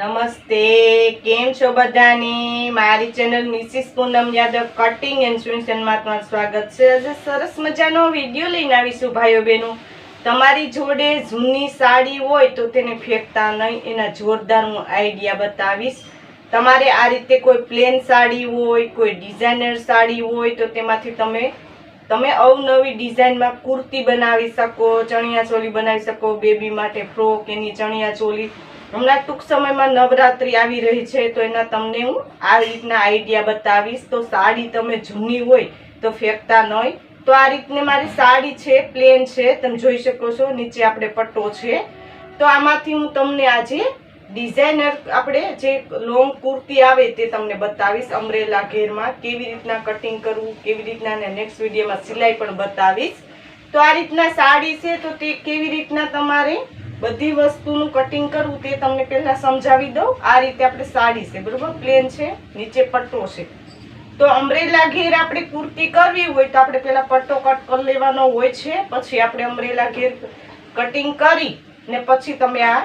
નમસ્તે, કેમ છો બધાની? મારી channel Mrs Poonam Yadav cutting and સ્વિન્સનમાં તમારું સ્વાગત છે. આજે સરસ મજાનો વીડિયો લઈને આવીશું ભાઈઓ બહેનો તમારી જોડે જૂની સાડી હોય તો તેને ફેંકતા નહીં, એના જોરદાર હું આઈડિયા બતાવીશ. તમારે આ રીતે કોઈ પ્લેન સાડી હોય, કોઈ ડિઝાઇનર સાડી હોય તો તેમાંથી તમે તમે અવનવી ડિઝાઇનમાં કુર્તી બનાવી શકો, ચણિયા ચોલી બનાવી શકો, બેબી માટે ફ્રોક, એની ચણિયા ચોલી. હમણાં ટૂંક સમયમાં નવરાત્રી આવી રહી છે, તો એના તમને હું આ રીતના આઈડિયા બતાવીશ. તો સાડી તમે જૂની હોય તો ફેંકતા નહીં તો આ રીતને મારી સાડી છે, પ્લેન છે, તમે જોઈ શકો છો, નીચે આપણે પટ્ટો છે. તો આમાંથી હું તમને આજે ડિઝાઇનર આપણે જે લોંગ કુર્તી આવે તે તમને બતાવીશ અમરેલા ઘેરમાં કેવી રીતના કટિંગ કરવું, કેવી રીતના અને નેક્સ્ટ વિડીયોમાં સિલાઈ પણ બતાવીશ. તો આ રીતના સાડી છે, તો તે કેવી રીતના તમારે બધી વસ્તુનું કટિંગ કરવું તે તમને પહેલાં સમજાવી દઉં. આ રીતે આપણે સાડી છે, બરાબર? પ્લેન છે, નીચે પટ્ટો છે. તો અમરેલા ઘેર આપણે કુર્તી કરવી હોય તો આપણે પહેલાં પટ્ટો કટ કરી લેવાનો હોય છે, પછી આપણે અમરેલા ઘેર કટિંગ કરી ને પછી તમે આ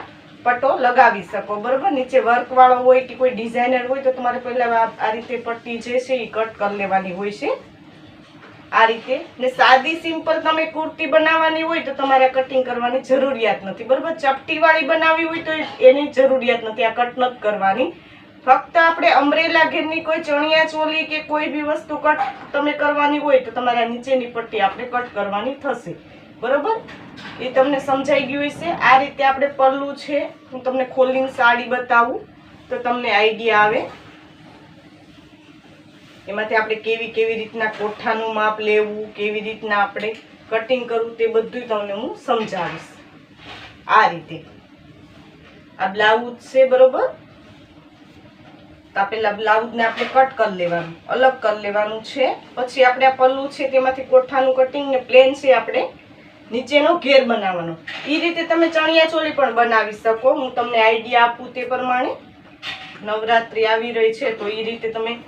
પટ્ટો લગાવી શકો, બરોબર? નીચે વર્ક વાળો હોય કે કોઈ ડિઝાઇનર હોય તો તમારે પહેલા આ આ રીતે પટ્ટી જે છે એ કટ કરી લેવાની હોય છે. આ રીતે. ને સાદી સિમ્પલ તમે કુર્તી બનાવવાની હોય તો તમારે કટિંગ કરવાની જરૂરિયાત નથી, બરોબર? ચપટી વાળી બનાવવી હોય તો એની જરૂરિયાત નથી, આ કટ નથી કરવાની. ફક્ત આપણે અમરેલા ઘેરની કોઈ ચણિયા ચોલી કે કોઈ બી વસ્તુ કટ તમે કરવાની હોય તો તમારે નીચેની પટ્ટી આપણે કટ કરવાની થશે. બરોબર? એ તમને સમજાઈ ગયું હશે. આ રીતે આપણે પરલું છે. હું તમને ખોલીને સાડી બતાવું, તો તમને આઈડિયા આવે. એમાંથી આપણે કેવી કેવી રીતના કોઠાનું માપ લેવું, કેવી રીતના આપણે કટિંગ કરવું તે બધું તમને હું સમજાવીશ. આ રીતે. આ બ્લાઉઝ છે, બરોબર? તો પેલા બ્લાઉઝને આપણે કટ કરી લેવાનું, અલગ કરી લેવાનું છે. પછી આપણે આ પલ્લું છે, તેમાંથી કોઠાનું કટિંગ ને પ્લેન છે આપણે નીચેનો ઘેર બનાવવાનો. એ રીતે તમે ચણિયા ચોલી પણ બનાવી શકો. હું તમને આઈડિયા આપું તે પ્રમાણે. નવરાત્રી આવી રહી છે, તો એ રીતે તમે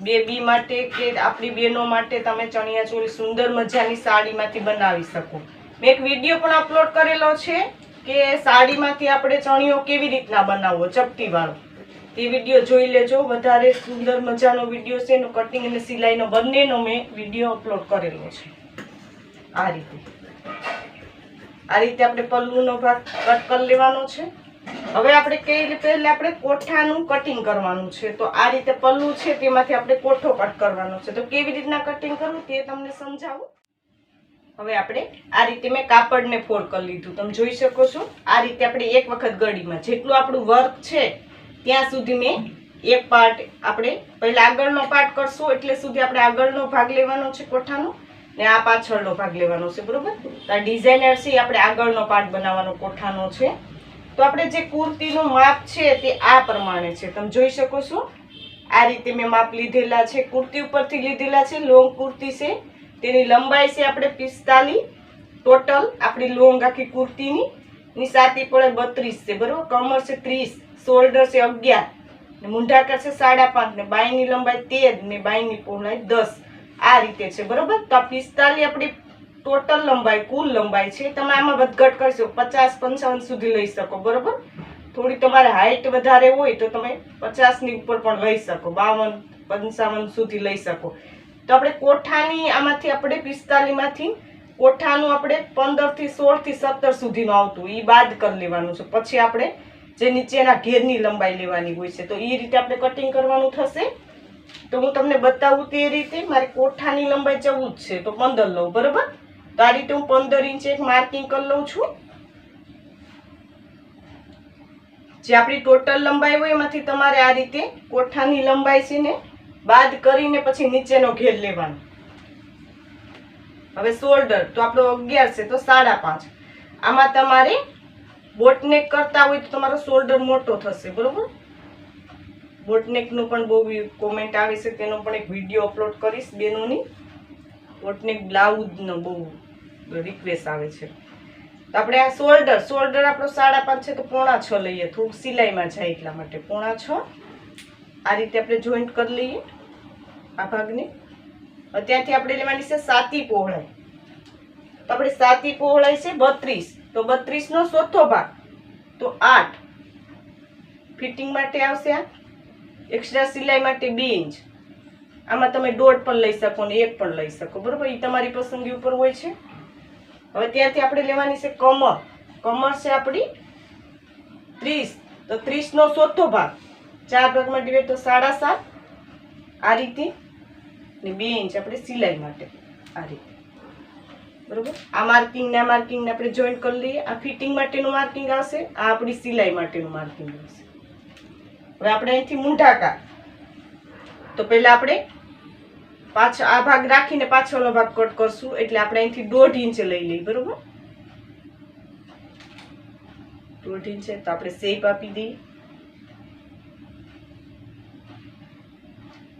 બેબી માટે કે આપણી બહેનો માટે તમે ચણિયા ચોલી સુંદર મજાની સાડીમાંથી બનાવી શકો. મેં એક વીડિયો પણ અપલોડ કરેલો છે કે સાડીમાંથી આપણે ચણિયો કેવી રીતના બનાવવો, ચપટીવાળો. તે વીડિયો જોઈ લેજો. વધારે સુંદર મજાનો વીડિયો છે, એનો કટિંગ અને સિલાઈનો બંનેનો મેં વીડિયો અપલોડ કરેલો છે. આ રીતે. આ રીતે આપણે પલ્લુનો ભાગ કટ કરી લેવાનો છે. હવે આપણે કઈ પહેલા આપણે કોઠાનું કટિંગ કરવાનું છે. તો આ રીતે પલ્લુ છે, તેમાંથી આપણે કોઠો કટ કરવાનો છે. તો કેવી રીતના કટિંગ કરવું તે તમને સમજાવું? હવે આપણે આ રીતે મેં કાપડને ફોલ્ડ કરી લીધું. તમે જોઈ શકો છો, આ રીતે આપણે એક વખત ગળીમાં જેટલું આપણું વર્ક છે, ત્યાં સુધી મેં એક પાર્ટ આપણે, પહેલાં આગળનો પાર્ટ કરશું એટલે સુધી આપણે આગળનો ભાગ લેવાનો છે કોઠાનો. ને આ પાછળનો ભાગ લેવાનો છે, બરોબર? તો આ ડિઝાઇનર છે આપણે આગળનો પાર્ટ બનાવવાનો કોઠાનો છે. તો આપણે જે કુર્તીનું માપ છે, તે આ પ્રમાણે છે. તમે જોઈ શકો છો, આ રીતે મેં માપ લીધેલા છે, કુર્તી ઉપરથી લીધેલા છે, લોંગ કુર્તી છે. તેની લંબાઈ છે આપણે પિસ્તાલીસ. ટોટલ આપણી લોંગ આખી કુર્તીની, ની સાતી પડે બત્રીસ છે, બરોબર? કમર છે ત્રીસ, શોલ્ડર છે અગિયાર, ને મૂંઢાકર છે સાડા પાંચ, ને બાયની લંબાઈ તેર, ને બાયની પહોળાઈ દસ. આ રીતે છે, બરોબર? તો આ પિસ્તાલીસ આપણી ટોટલ લંબાઈ, કુલ લંબાઈ છે, તમે આમાં વધઘટ કરશો, પચાસ પંચાવન સુધી લઈ શકો, બરોબર? થોડી તમારે હાઈટ વધારે હોય તો તમે પચાસની ઉપર પણ લઈ શકો, બાવન, પંચાવન સુધી લઈ શકો. તો આપણે કોઠાની આમાંથી આપણે પિસ્તાલીસમાંથી કોઠાનું આપણે પંદરથી સોળથી સત્તર સુધીનું આવતું એ બાદ કરી લેવાનું છે. પછી આપણે જે નીચેના ઘેરની લંબાઈ લેવાની હોય છે, તો એ રીતે આપણે કટિંગ કરવાનું થશે. તો હું તમને બતાવું તે રીતે મારે કોઠાની લંબાઈ ચૌદ છે, તો પંદર લઉં, બરોબર? તો આ રીતે હું પંદર ઇંચ એક માર્કિંગ કરી લઉં છું. જે આપણી ટોટલ લંબાઈ હોય એમાંથી તમારે આ રીતે કોઠાની લંબાઈ છે ને બાદ કરીને પછી નીચેનો ઘેર લેવાનો. હવે શોલ્ડર, તો આપણો અગિયાર છે, તો સાડા પાંચ. આમાં તમારે બોટનેક કરતા હોય તો તમારો શોલ્ડર મોટો થશે, બરોબર? બોટનેકનું પણ બહુ કોમેન્ટ આવે છે, તેનો પણ એક વીડિયો અપલોડ કરીશ બેનોની. બોટનેક બ્લાઉઝનો બહુ રિક્વેસ્ટ આવે છે. તો આપણે આ શોલ્ડર શોલ્ડર આપણો સાડા પાંચ છે તો પોણા છ લઈએ. થોડુંક સિલાઈમાં જાય એટલા માટે. પોણા છ. આ રીતે આપણે જોઈન્ટ કરી લઈએ આ ભાગને. ત્યાંથી આપણે લેવાની છે સાતી પહોળાઈ. તો આપણે સાતી પહોળાઈ છે બત્રીસ. તો બત્રીસનો ચોથો ભાગ. તો આઠ. ફિટિંગ માટે આવશે આ. એક્સ્ટ્રા સિલાઈ માટે બે ઇંચ. આમાં તમે દોઢ પણ લઈ શકો ને એક પણ લઈ શકો. બરોબર? એ તમારી પસંદગી ઉપર હોય છે. હવે ત્યાંથી આપણે લેવાની છે કમર. કમર છે આપણી ત્રીસ. તો ત્રીસનો ચોથો ભાગ. ચાર ભાગમાં ડિવાઈડ તો સાડા સાત આ રીતે. ને બે ઇંચ આપણે સિલાઈ માટે. આ રીતે. બરોબર? આ માર્કિંગ ને આ માર્કિંગ ને આપણે જોઈન્ટ કરી લઈએ. આ ફિટિંગ માટેનું માર્કિંગ આવશે. આ આપણી સિલાઈ માટેનું માર્કિંગ આવશે. હવે આપણે અહીંથી મૂંઢાકાર. તો પહેલાં આપણે પાછો, આ ભાગ રાખીને પાછળનો ભાગ કટ કરશું. એટલે આપણે અહીંથી દોઢ ઇંચ લઈ લઈએ, બરોબર? દોઢ ઇંચ, તો આપણે શેપ આપી દઈએ.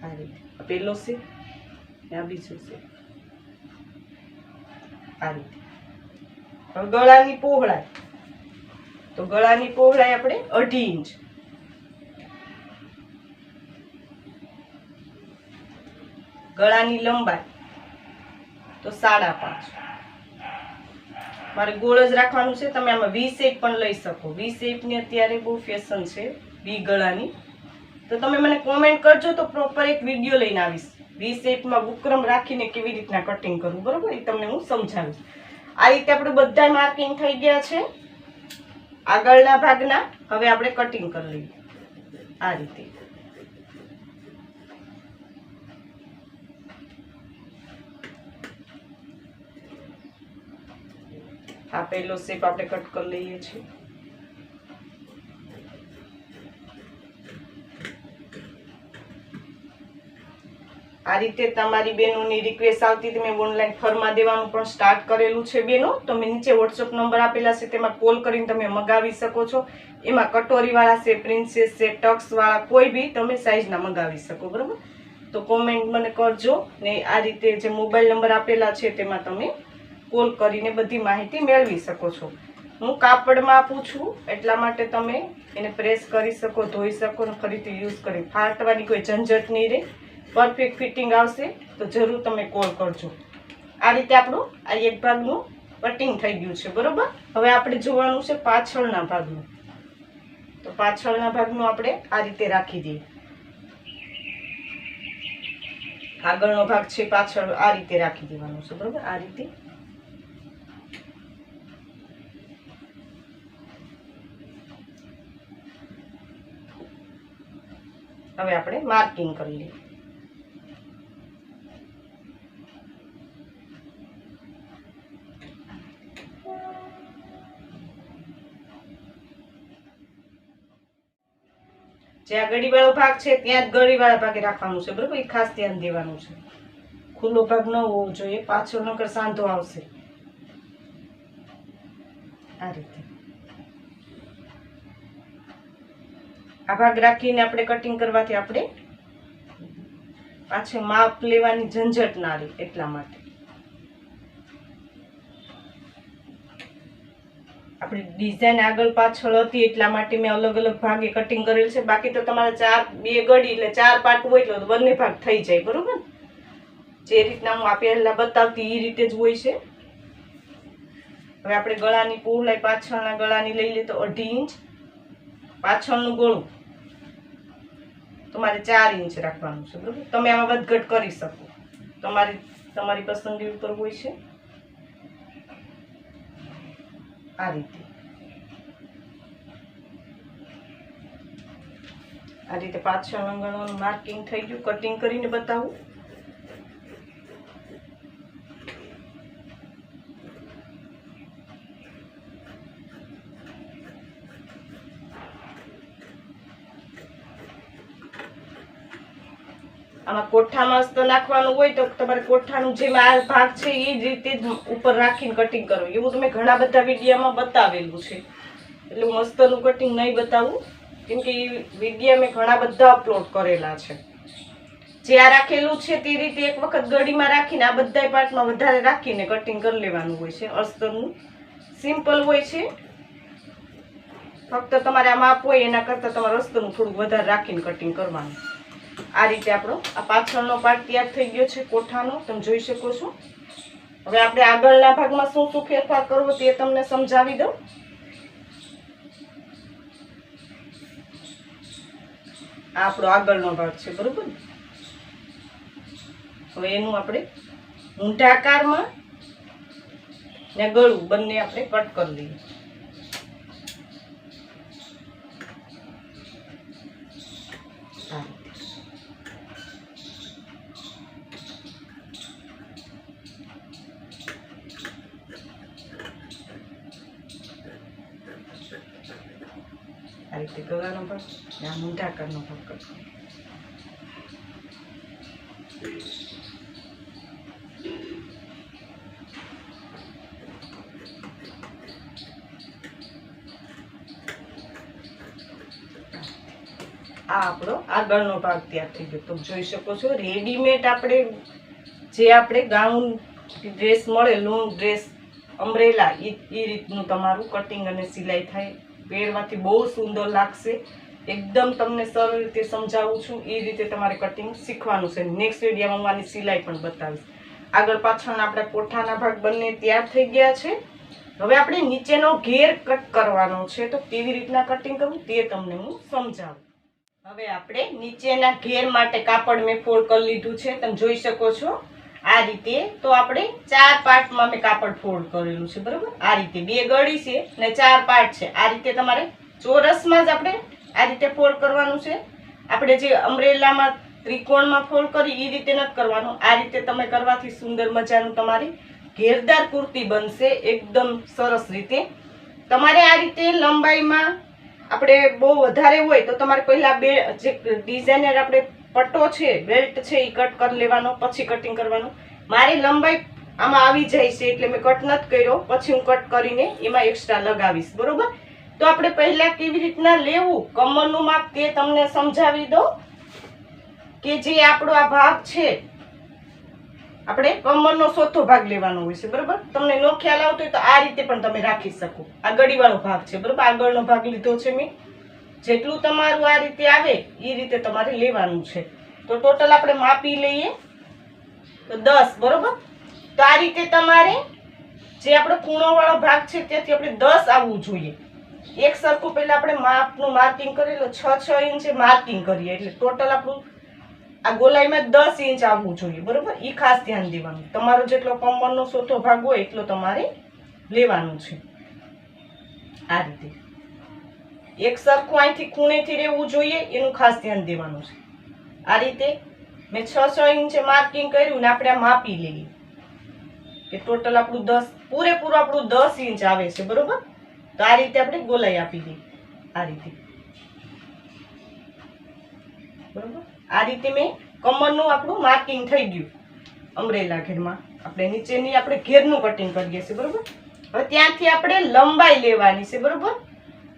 આ રીતે. પહેલો શેપ આ બીજો છે આ રીતે. હવે ગળાની પહોળાઈ. તો ગળાની પહોળાઈ આપણે અઢી ઇંચ. ગળાની લંબાઈ તો સાડા પાંચ. મારે ગોળ જ રાખવાનું છે, તમે આમાં વી શેપ પણ લઈ શકો. વી શેપની અત્યારે બહુ ફેશન છે, વી ગળાની. તો તમે મને કોમેન્ટ કરજો તો પ્રોપર એક વીડિયો લઈને આવીશ. વી શેપમાં બુકરમ રાખીને કેવી રીતના કટિંગ કરવું, બરોબર? એ તમને હું સમજાવીશ. આ રીતે આપણે બધા માર્કિંગ થઈ ગયા છે. આગળના ભાગના હવે આપણે કટિંગ કરી લઈએ. આ રીતે. આ પહેલો શેપ આપણે કટ કરી લઈએ છીએ. આ રીતે તમારી બહેનોની રિક્વેસ્ટ આવતી હતી, મેં ઓનલાઈન ફરમાં દેવાનું પણ સ્ટાર્ટ કરેલું છે બહેનો. તમે નીચે વોટ્સઅપ નંબર આપેલા છે, તેમાં કોલ કરીને તમે મગાવી શકો છો. એમાં કટોરીવાળા છે પ્રિન્સેસ છે ટક્સવાળા કોઈ બી તમે સાઇઝના મગાવી શકો, બરાબર? તો કોમેન્ટ મને કરજો ને આ રીતે જે મોબાઈલ નંબર આપેલા છે, તેમાં તમે કોલ કરીને બધી માહિતી મેળવી શકો છો. હું કાપડમાં આપું છું, એટલા માટે તમે એને પ્રેસ કરી શકો, ધોઈ શકો અને ફરીથી યુઝ કરી. ફાટવાની કોઈ ઝંઝટ નહીં રહે. પરફેક્ટ ફિટિંગ આવશે, તો જરૂર તમે કોલ કરજો. આ રીતે આપણું આ એક ભાગનું કટિંગ થઈ ગયું છે, બરોબર? હવે આપણે જોવાનું છે પાછળના ભાગનું. તો પાછળના ભાગનું આપણે આ રીતે રાખી દઈએ. આગળનો ભાગ છે પાછળ, આ રીતે રાખી દેવાનો છે, બરોબર? આ રીતે હવે આપણે માર્કિંગ કરી લઈએ. જ્યાં ગળીવાળો ભાગ છે, ત્યાં જ ગળીવાળા ભાગે રાખવાનું છે, બરોબર? એ ખાસ ધ્યાન દેવાનું છે. ખુલ્લો ભાગ ન હોવો જોઈએ, પાછળ નકર સાંધો આવશે. આ રીતે. આ ભાગ રાખીને આપણે કટિંગ કરવાથી આપણે પાછળ માપ લેવાની ઝંઝટ ના રહે એટલા માટે. આપણી ડિઝાઇન આગળ પાછળ હતી એટલા માટે મેં અલગ અલગ ભાગે કટિંગ કરેલ છે. બાકી તો તમારે ચાર, બે ગળી એટલે ચાર પાર્ટ હોય તો બંને ભાગ થઈ જાય, બરોબર? જે રીતના હું આપેલા બતાવતી એ રીતે જ હોય છે. હવે આપણે ગળાની પહોળાઈ પાછળના ગળાની લઈ લઈએ તો અઢી ઇંચ. પાછળનું ગોળું. તમારે ચાર ઇંચ રાખવાનું છે, બરોબર? તમે આમાં વધઘટ કરી શકો. તમારી તમારી પસંદગી ઉપર હોય છે. આ રીતે. આ રીતે પાછળ ગણવાનું માર્કિંગ થઈ ગયું. કટિંગ કરીને બતાવું. આમાં કોઠામાં તો નાખવાનું હોય તો તમારે કોઠાનું જે આ ભાગ છે એ જ રીતે જ ઉપર રાખીને કટિંગ કરો. એવું તમે ઘણા બધા વિડીયામાં બતાવેલું છે. એટલે હું અસ્તરનું કટિંગ નહીં બતાવું, કેમ કે એ વિડીયા મેં ઘણા બધા અપલોડ કરેલા છે. જે આ રાખેલું છે તે રીતે એક વખત ગળીમાં રાખીને આ બધા પાર્ટમાં વધારે રાખીને કટિંગ કરી લેવાનું હોય છે. અસ્તરનું સિમ્પલ હોય છે. ફક્ત તમારે આ માપ હોય એના કરતાં તમારે અસ્તરનું થોડુંક વધારે રાખીને કટિંગ કરવાનું. આ રીતે આપણો આ પાછળનો પાર્ટ તૈયાર થઈ ગયો છે કોઠાનો. તમે જોઈ શકો છો. હવે આપણે આગળના ભાગમાં શું શું ફેરફાર કરવો તે તમને સમજાવી દઉં. આ આપણો આગળનો ભાગ છે, બરોબર? હવે એનું આપણે ઊંઢાકારમાં ને ગળું બંને આપણે કટ કરી લઈએ આ રીતે. આ રીતે ગળાનો ભાગ ને આ ઊંધા ભાગ કરવો આ આપણો આગળનો ભાગ તૈયાર થઈ ગયો. તમે જોઈ શકો છો રેડીમેડ આપણે જે આપણે ગાઉન ડ્રેસ મળે લોંગ ડ્રેસ અમરેલા એ રીતનું તમારું કટિંગ અને સિલાઈ થાય. પહેરવાથી બહુ સુંદર લાગશે. એકદમ તમને સરળ રીતે સમજાવું છું. એ રીતે તમારે કટિંગ શીખવાનું છે. નેક્સ્ટ વિડીયોમાં હું આની સિલાઈ પણ બતાવીશ. આગળ પાછળના આપણે કોઠાના ભાગ બંને તૈયાર થઈ ગયા છે. હવે આપણે નીચેનો ઘેર કટ કરવાનો છે. તો કેવી રીતના કટિંગ કરવું તે તમને હું સમજાવું. હવે આપણે નીચેના ઘેર માટે કાપડ મેં ફોલ્ડ કરી લીધું છે. તમે જોઈ શકો છો. આ રીતે તો આપણે ચાર પાર્ટમાં મેં કાપડ ફોલ્ડ કરેલું છે. બરોબર? આ રીતે બે ગળી છે ને ચાર પાર્ટ છે. આ રીતે તમારે ચોરસમાં જ આપણે આ રીતે ફોલ્ડ કરવાનું છે. આપણે જે અમરેલામાં ત્રિકોણમાં ફોલ્ડ કરી એ રીતે નથી કરવાનું. આ રીતે તમે કરવાથી સુંદર મજાનું તમારી ઘેરદાર કુર્તી બનશે એકદમ સરસ રીતે. તમારે આ રીતે લંબાઈમાં આપણે બહુ વધારે હોય તો તમારે પહેલાં બે, જે ડિઝાઇનર આપણે પટ્ટો છે બેલ્ટ છે એ કટ કરી લેવાનો, પછી કટિંગ કરવાનું. મારી લંબાઈ આમાં આવી જાય છે એટલે મેં કટ નથી કર્યો. પછી હું કટ કરીને એમાં એક્સ્ટ્રા લગાવીશ. બરોબર? તો આપણે પહેલા કેવી રીતના લેવું? કમરનું માપ તે તમને સમજાવી દો કે જે આપણો આ ભાગ છે. આપણે કમરનો ચોથો ભાગ લેવાનો હોય છે, બરોબર? તમને નો ખ્યાલ આવતો તો આ રીતે પણ તમે રાખી શકો. આ ગળીવાળો ભાગ છે, બરોબર? આગળનો ભાગ લીધો છે મેં. જેટલું તમારું આ રીતે આવે એ રીતે તમારે લેવાનું છે. તો ટોટલ આપણે માપી લઈએ. તો દસ, બરોબર? તો આ રીતે તમારે જે આપણો ખૂણોવાળો ભાગ છે, ત્યાંથી આપણે દસ આવવું જોઈએ. એક સરખું પહેલાં આપણે માપનું માર્કિંગ એટલે છ છ ઇંચે માર્કિંગ કરીએ. એટલે ટોટલ આપણું આ ગોલાઈમાં દસ ઇંચ આવવું જોઈએ, બરોબર? એ ખાસ ધ્યાન દેવાનું. તમારો જેટલો કમરનો સોથો ભાગ હોય, એટલો તમારે લેવાનું છે. આ રીતે. એક સરખું અહીંથી ખૂણેથી રહેવું જોઈએ, એનું ખાસ ધ્યાન દેવાનું છે. આ રીતે મેં છ છ ઇંચે માર્કિંગ કર્યું ને આપણે આ માપી લઈએ. કે ટોટલ આપણું દસ, પૂરેપૂરું આપણું દસ ઇંચ આવે છે, બરોબર? તો આ રીતે આપણે ગોલાઈ આપી દઈએ. આ રીતે. બરાબર? આ રીતે મેં કમરનું આપણું માર્કિંગ થઈ ગયું. અમરેલા ઘેરમાં. આપણે નીચેની આપણે ઘેરનું કટિંગ કરીએ છીએ, બરોબર? હવે ત્યાંથી આપણે લંબાઈ લેવાની છે, બરોબર?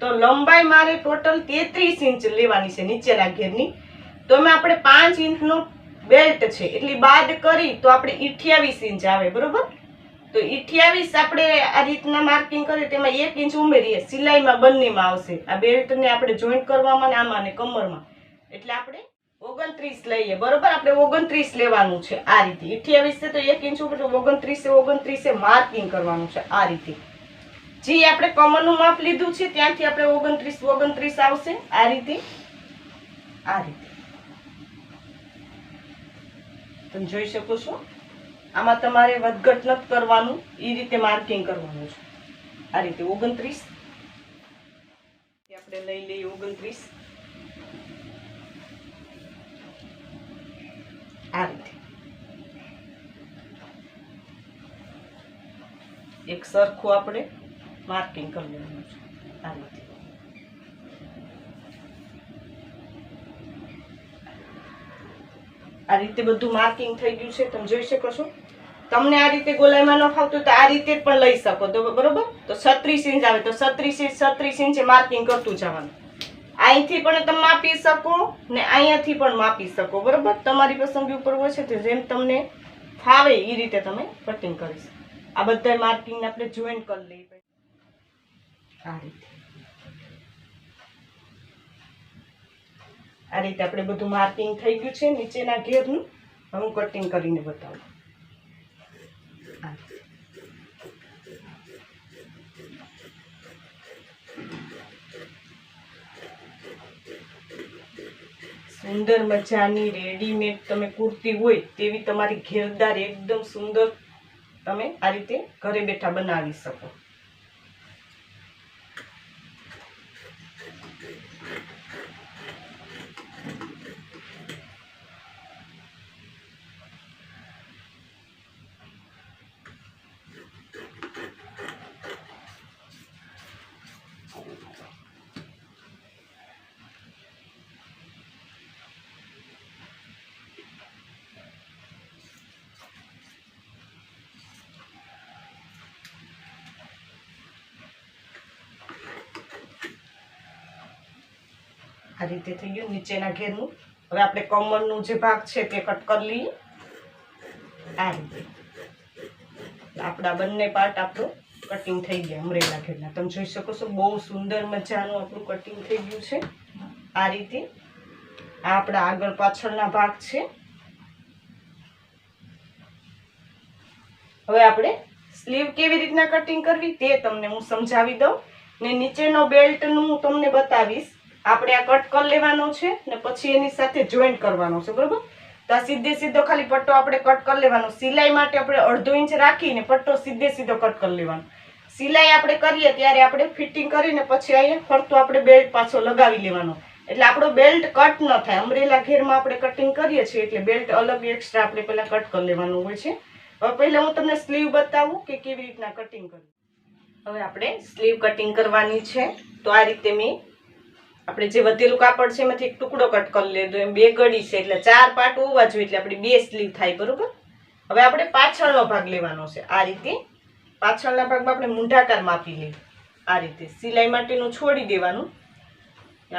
તો લંબાઈ મારે ટોટલ તેત્રીસ ઇંચ લેવાની છે નીચેના ઘેરની. તો એમાં આપણે પાંચ ઇંચનું બેલ્ટ છે. એટલી બાદ કરી તો આપણે અઠ્યાવીસ ઇંચ આવે, બરોબર? તો અઠ્યાવીસ આપણે આ રીતના માર્કિંગ કરીએ તેમાં એક ઇંચ ઉમેરીએ. સિલાઈમાં બંનેમાં આવશે. આ બેલ્ટને આપણે જોઈન્ટ કરવામાં ને આમાં ને કમરમાં. એટલે આપણે ઓગણત્રીસ લઈએ. બરોબર? આપણે ઓગણત્રીસ લેવાનું છે આ રીતે. અઠ્યાવીસ છે તો એક ઇંચ ઉપર ઓગણત્રીસે ઓગણત્રીસે માર્કિંગ કરવાનું છે આ રીતે. જે આપણે કમરનું માપ લીધું છે ત્યાંથી આપણે ઓગણત્રીસ ઓગણત્રીસ આવશે. આ રીતે. આ રીતે. તમે જોઈ શકો છો? આમાં તમારે વધઘટ નથી કરવાનું એ રીતે માર્કિંગ કરવાનું છે. આ રીતે ઓગણત્રીસ. આપણે લઈ લઈએ ઓગણત્રીસ. આ રીતે. એક સરખું આપણે માર્કિંગ કરી લેવાનું છે. આ રીતે. આ રીતે બધું માર્કિંગ થઈ ગયું છે, તમે જોઈ શકો છો. તમને આ રીતે ગોલાઈમાં ન ફાવતું તો આ રીતે પણ લઈ શકો, તો બરોબર? તો છત્રીસ ઇંચ આવે, તો છત્રીસ ઇંચ, છત્રીસ ઇંચે માર્કિંગ કરતું જવાનું. અહીંથી પણ તમે માપી શકો ને અહીંયાથી પણ માપી શકો, બરોબર? તમારી પસંદગી ઉપર હોય છે તો જેમ તમને ફાવે એ રીતે તમે કટિંગ કરી આ બધા માર્કિંગને આપણે જોઈન્ટ કરી લઈએ. આ રીતે. આ રીતે આપણે બધું માર્કિંગ થઈ ગયું છે નીચેના ઘેરનું. હું કટિંગ કરીને બતાવું. સુંદર મજાની રેડીમેડ તમે કુર્તી હોય તેવી તમારી ઘેરદાર એકદમ સુંદર તમે આ રીતે ઘરે બેઠા બનાવી શકો. આ રીતે થઈ ગયું. નીચેના ઘેરનું. હવે આપણે કમરનું જે ભાગ છે તે કટ કરી લઈએ. આ રીતે. આપણા બંને પાર્ટ આપણું કટિંગ થઈ ગયા અમરેલા ઘેરના. તમે જોઈ શકો છો, બહુ સુંદર મજાનું આપણું કટિંગ થઈ ગયું છે. આ રીતે. આ આપણા આગળ પાછળના ભાગ છે. હવે આપણે સ્લીવ કેવી રીતના કટિંગ કરવી તે તમને હું સમજાવી દઉં. ને નીચેનો બેલ્ટનું હું તમને બતાવીશ. આપણે આ કટ કરી લેવાનો છે ને પછી એની સાથે જોઈન્ટ કરવાનો છે, બરોબર? તો આ સીધે સીધો ખાલી પટ્ટો આપણે કટ કરી લેવાનો. સિલાઈ માટે આપણે અડધો ઇંચ રાખીને પટ્ટો સીધે સીધો કટ કરી લેવાનો. સિલાઈ આપણે કરીએ ત્યારે આપણે ફિટિંગ કરીને પછી અહીંયા ફરતો આપણે બેલ્ટ પાછો લગાવી લેવાનો. એટલે આપણો બેલ્ટ કટ ન થાય. અમરેલા ઘેરમાં આપણે કટિંગ કરીએ છીએ એટલે બેલ્ટ અલગ એક્સ્ટ્રા આપણે પહેલાં કટ કરી લેવાનું હોય છે. હવે પહેલાં હું તમને સ્લીવ બતાવું કે કેવી રીતના કટિંગ કરવું. હવે આપણે સ્લીવ કટિંગ કરવાની છે. તો આ રીતે મેં આપણે જે વધેલું કાપડ છે એમાંથી એક ટુકડો કટ કરી લેતો એમ બે ગળી છે એટલે ચાર પાર્ટ હોવા જોઈએ એટલે આપણી બે સ્લીવ થાય, બરોબર? હવે આપણે પાછળનો ભાગ લેવાનો છે. આ રીતે પાછળના ભાગમાં આપણે મૂંઢાકાર માપી લઈએ. આ રીતે સિલાઈ માટેનું છોડી દેવાનું.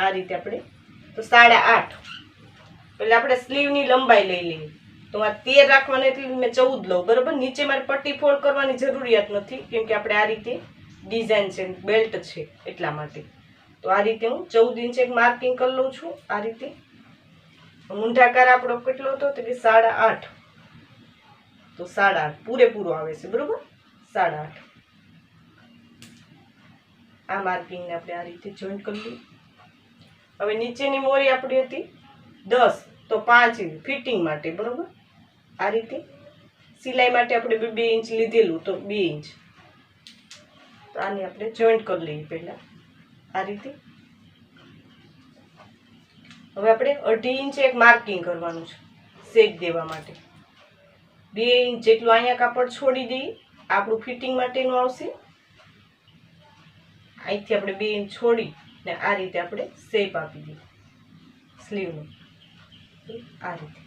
આ રીતે આપણે, તો સાડા આઠ. એટલે આપણે સ્લીવની લંબાઈ લઈ લઈએ. તો આ તેર રાખવાની એટલે મેં ચૌદ લઉં, બરોબર? નીચે મારે પટ્ટી ફોલ્ડ કરવાની જરૂરિયાત નથી, કેમ કે આપણે આ રીતે ડિઝાઇન છે, બેલ્ટ છે એટલા માટે. તો આ રીતે હું ચૌદ ઇંચ એક માર્કિંગ કરી લઉં છું આ રીતે. મૂંઢાકાર આપણો કેટલો હતો? તો કે સાડા આઠ. તો સાડા આઠ. પૂરેપૂરો આવે છે, બરોબર? સાડા આઠ. આ માર્કિંગને આપણે આ રીતે જોઈન્ટ કરી લઈએ. હવે નીચેની મોરી આપણી હતી દસ. તો પાંચ ફિટિંગ માટે, બરોબર? આ રીતે. સિલાઈ માટે આપણે બે બે ઇંચ લીધેલું તો બે ઇંચ. તો આને આપણે જોઈન્ટ કરી લઈએ પહેલાં. આ રીતે. હવે આપણે અઢી ઇંચ એક માર્કિંગ કરવાનું છે શેક દેવા માટે. બે ઇંચ જેટલું અહીંયા કાપડ છોડી દઈએ આપણું ફિટિંગ માટેનું આવશે. અહીંથી આપણે બે ઇંચ છોડી ને આ રીતે આપણે શેપ આપી દઈએ. સ્લીવનું આ રીતે.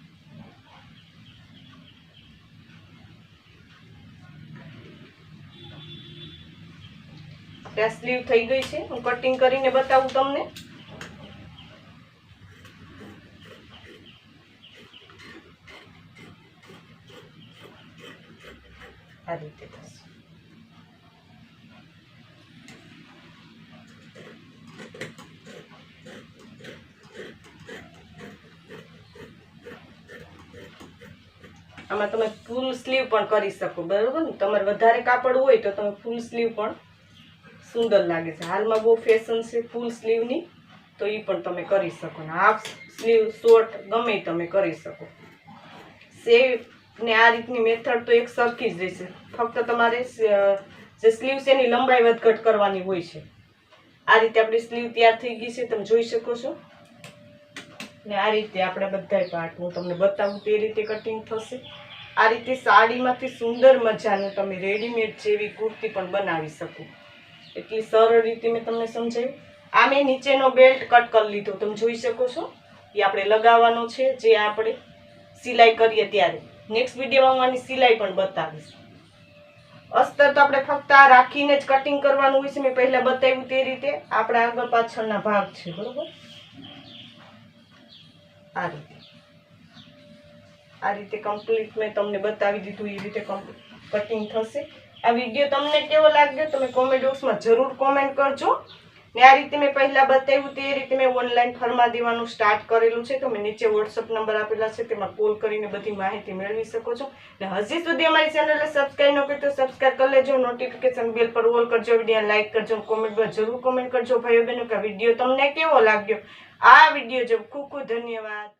આ સ્લીવ થઈ ગઈ છે. હું કટિંગ કરીને બતાવું તમને. આ રીતે થશે. આમાં તમે ફૂલ સ્લીવ પણ કરી શકો, બરાબર ને? તમારે વધારે કાપડ હોય તો તમે ફૂલ સ્લીવ પણ સુંદર લાગે છે. હાલમાં બહુ ફેશન છે ફૂલ સ્લીવની તો એ પણ તમે કરી શકો. ને હાફ સ્લીવ શોર્ટ ગમે તમે કરી શકો. સેવ ને આ રીતની મેથડ તો એક સરખી જ રહેશે. ફક્ત તમારે જે સ્લીવ છે એની લંબાઈ વધઘટ કરવાની હોય છે. આ રીતે આપણી સ્લીવ તૈયાર થઈ ગઈ છે. તમે જોઈ શકો છો. ને આ રીતે આપણે બધાય પાર્ટ હું તમને બતાવું તે રીતે કટિંગ થશે. આ રીતે સાડીમાંથી સુંદર મજાનું તમે રેડીમેડ જેવી કુર્તી પણ બનાવી શકો. એટલી સરળ રીતે મેં તમને સમજાવ્યું આ મેં નીચેનો બેલ્ટ કટ કરી લીધો. તમે જોઈ શકો છો. એ આપણે લગાવવાનો છે, જે આપણે સિલાઈ કરીએ ત્યારે. નેક્સ્ટ વિડીયોમાં હું આની સિલાઈ પણ બતાવીશ. અસ્તર તો આપણે ફક્ત આ રાખીને જ કટિંગ કરવાનું હોય છે. મેં પહેલાં બતાવ્યું તે રીતે. આપણા આગળ પાછળના ભાગ છે, બરોબર? આ રીતે. આ રીતે કમ્પ્લીટ મેં તમને બતાવી દીધું. એ રીતે કટિંગ થશે. આ વીડિયો તમને કેવો લાગ્યો તમે કોમેન્ટ બોક્સમાં જરૂર કોમેન્ટ કરજો. ને આ રીતે મેં પહેલાં બતાવ્યું તે રીતે મેં ઓનલાઈન ફરમા દેવાનું સ્ટાર્ટ કરેલું છે. તમે નીચે વોટ્સઅપ નંબર આપેલા છે, તેમાં કોલ કરીને બધી માહિતી મેળવી શકો છો. ને હજી સુધી અમારી ચેનલને સબસ્ક્રાઈબ ન કરી તો સબસ્ક્રાઈબ કરી લેજો. નોટિફિકેશન બેલ પર ઓલ કરજો વીડિયો લાઇક કરજો કોમેન્ટમાં જરૂર કોમેન્ટ કરજો. ભાઈઓ બહેનો, કે વીડિયો તમને કેવો લાગ્યો? આ વીડિયો જો ખૂબ ખૂબ ધન્યવાદ.